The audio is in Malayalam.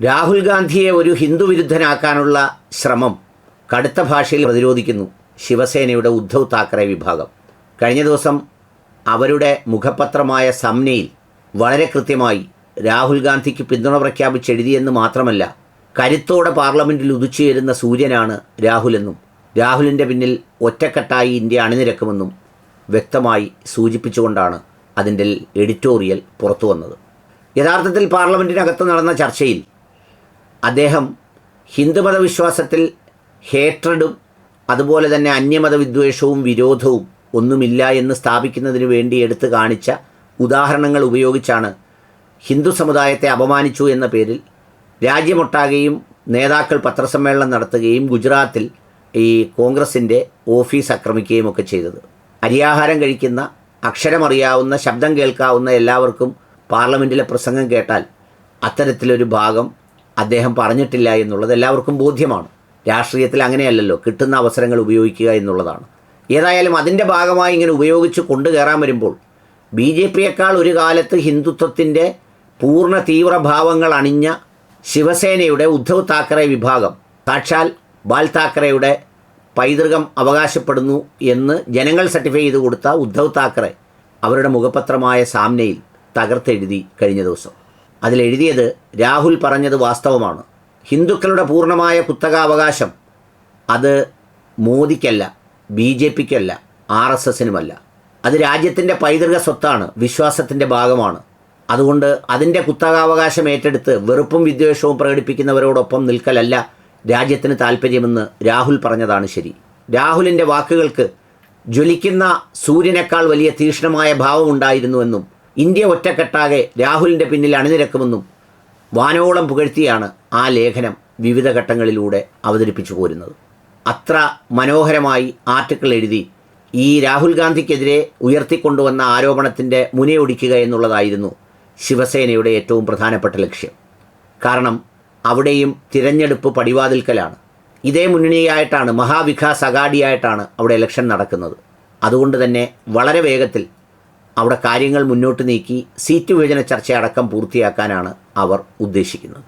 രാഹുൽ ഗാന്ധിയെ ഒരു ഹിന്ദു വിരുദ്ധനാക്കാനുള്ള ശ്രമം കടുത്ത ഭാഷയിൽ പ്രതിരോധിക്കുന്നു ശിവസേനയുടെ ഉദ്ധവ് താക്കറെ വിഭാഗം. കഴിഞ്ഞ ദിവസം അവരുടെ മുഖപത്രമായ സംനയിൽ വളരെ കൃത്യമായി രാഹുൽ ഗാന്ധിക്ക് പിന്തുണ പ്രഖ്യാപിച്ചെഴുതിയെന്ന് മാത്രമല്ല കരുത്തോടെ പാർലമെന്റിൽ ഉദിച്ചുയരുന്ന സൂര്യനാണ് രാഹുലെന്നും രാഹുലിന്റെ പിന്നിൽ ഒറ്റക്കെട്ടായി ഇന്ത്യ അണിനിരക്കുമെന്നും വ്യക്തമായി സൂചിപ്പിച്ചുകൊണ്ടാണ് അതിന്റെ എഡിറ്റോറിയൽ പുറത്തു വന്നത് യഥാർത്ഥത്തിൽ പാർലമെന്റിനകത്ത് നടന്ന ചർച്ചയിൽ അദ്ദേഹം ഹിന്ദുമത വിശ്വാസത്തിൽ ഹേട്രഡും അതുപോലെ തന്നെ അന്യമത വിദ്വേഷവും വിരോധവും ഒന്നുമില്ല എന്ന് സ്ഥാപിക്കുന്നതിന് വേണ്ടി എടുത്തു കാണിച്ച ഉദാഹരണങ്ങൾ ഉപയോഗിച്ചാണ് ഹിന്ദു സമുദായത്തെ അപമാനിച്ചു എന്ന പേരിൽ രാജ്യമൊട്ടാകെയും നേതാക്കൾ പത്രസമ്മേളനം നടത്തുകയും ഗുജറാത്തിൽ ഈ കോൺഗ്രസിന്റെ ഓഫീസ് ആക്രമിക്കുകയും ഒക്കെ ചെയ്തത്. അരിയാഹാരം കഴിക്കുന്ന അക്ഷരമറിയാവുന്ന ശബ്ദം കേൾക്കാവുന്ന എല്ലാവർക്കും പാർലമെന്റിലെ പ്രസംഗം കേട്ടാൽ അത്തരത്തിലൊരു ഭാഗം അദ്ദേഹം പറഞ്ഞിട്ടില്ല എന്നുള്ളത് എല്ലാവർക്കും ബോധ്യമാണ്. രാഷ്ട്രീയത്തിൽ അങ്ങനെയല്ലല്ലോ. കിട്ടുന്ന അവസരങ്ങൾ ഉപയോഗിക്കുക എന്നുള്ളതാണ്. ഏതായാലും അതിന്റെ ഭാഗമായി ഇങ്ങനെ ഉപയോഗിച്ച് കൊണ്ടുകയറാൻ വരുമ്പോൾ ബി ജെ പിയേക്കാൾ ഒരു കാലത്ത് ഹിന്ദുത്വത്തിന്റെ പൂർണ തീവ്രഭാവങ്ങൾ അണിഞ്ഞ ശിവസേനയുടെ ഉദ്ധവ് താക്കറെ വിഭാഗം സാക്ഷാൽ ബാൽ താക്കറെയുടെ പൈതൃകം അവകാശപ്പെടുന്നു എന്ന് ജനങ്ങൾ സർട്ടിഫൈ ചെയ്ത് കൊടുത്ത ഉദ്ധവ് താക്കറെ അവരുടെ മുഖപത്രമായ സാമ്നയിൽ തകർത്തെഴുതി കഴിഞ്ഞ ദിവസം. അതിലെഴുതിയത് രാഹുൽ പറഞ്ഞത് വാസ്തവമാണ്. ഹിന്ദുക്കളുടെ പൂർണമായ കുത്തകാവകാശം അത് മോദിക്കല്ല ബി ജെ പിക്കല്ല ആർ എസ് എസിനുമല്ല. അത് രാജ്യത്തിന്റെ പൈതൃക സ്വത്താണ് വിശ്വാസത്തിന്റെ ഭാഗമാണ്. അതുകൊണ്ട് അതിന്റെ കുത്തകാവകാശം ഏറ്റെടുത്ത് വെറുപ്പും വിദ്വേഷവും പ്രകടിപ്പിക്കുന്നവരോടൊപ്പം നിൽക്കലല്ല രാജ്യത്തിന് താല്പര്യമെന്ന് രാഹുൽ പറഞ്ഞതാണ് ശരി. രാഹുലിന്റെ വാക്കുകൾക്ക് ജ്വലിക്കുന്ന സൂര്യനേക്കാൾ വലിയ തീക്ഷ്ണമായ ഭാവമുണ്ടായിരുന്നുവെന്നും ഇന്ത്യ ഒറ്റക്കെട്ടാകെ രാഹുലിന്റെ പിന്നിൽ അണിനിരക്കുമെന്നും വാനോളം പുകഴ്ത്തിയാണ് ആ ലേഖനം വിവിധ ഘട്ടങ്ങളിലൂടെ അവതരിപ്പിച്ചു പോരുന്നത്. അത്ര മനോഹരമായി ആർട്ടിക്കിൾ എഴുതി ഈ രാഹുൽ ഗാന്ധിക്കെതിരെ ഉയർത്തിക്കൊണ്ടുവന്ന ആരോപണത്തിന്റെ മുനയൊടിക്കുക എന്നുള്ളതായിരുന്നു ശിവസേനയുടെ ഏറ്റവും പ്രധാനപ്പെട്ട ലക്ഷ്യം. കാരണം അവിടെയും തിരഞ്ഞെടുപ്പ് പടിവാതിൽക്കലാണ്. ഇതേ മുന്നണിയായിട്ടാണ് മഹാവികാസ് അഗാഡിയായിട്ടാണ് അവിടെ ഇലക്ഷൻ നടക്കുന്നത്. അതുകൊണ്ട് തന്നെ വളരെ വേഗത്തിൽ അവിടെ കാര്യങ്ങൾ മുന്നോട്ട് നീക്കി സീറ്റ് വിഭജന ചർച്ചയടക്കം പൂർത്തിയാക്കാനാണ് അവർ ഉദ്ദേശിക്കുന്നത്.